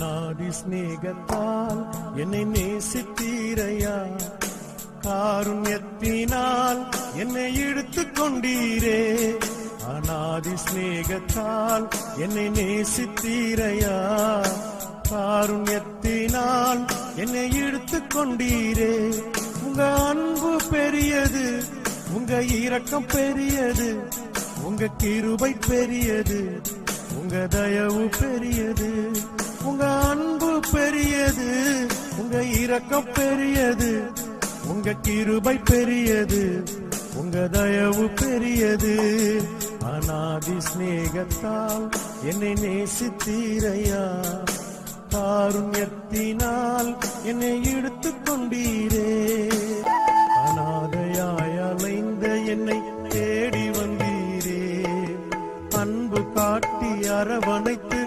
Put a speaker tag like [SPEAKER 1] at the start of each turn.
[SPEAKER 1] அநாதி சிநேகத்தால் என்னை நேசித்தீரையா? காருண்யத்தினால் என்னை இழுத்து கொண்டீரே. அநாதி சிநேகத்தால் என்னை நேசித்தீரையா? காருண்யத்தினால் என்னை இழுத்து கொண்டீரே. உங்க அன்பு பெரியது உங்க இரக்கம் பெரியது உங்க கிருபை பெரியது உங்க தயவு பெரியது. பெரியது. உங்க இரக்கம் பெரியது. உங்க கிருபை பெரியது. உங்க தயவு பெரியது. அநாதி ஸ்நேகத்தால் என்னை நேசித்தீரையா? காருண்யத்தினால் என்னை இழுத்து கொண்டீரே. அநாதையாய் அலைந்த என்னை தேடி வந்தீரே. அன்பு காட்டி அரவணைத்து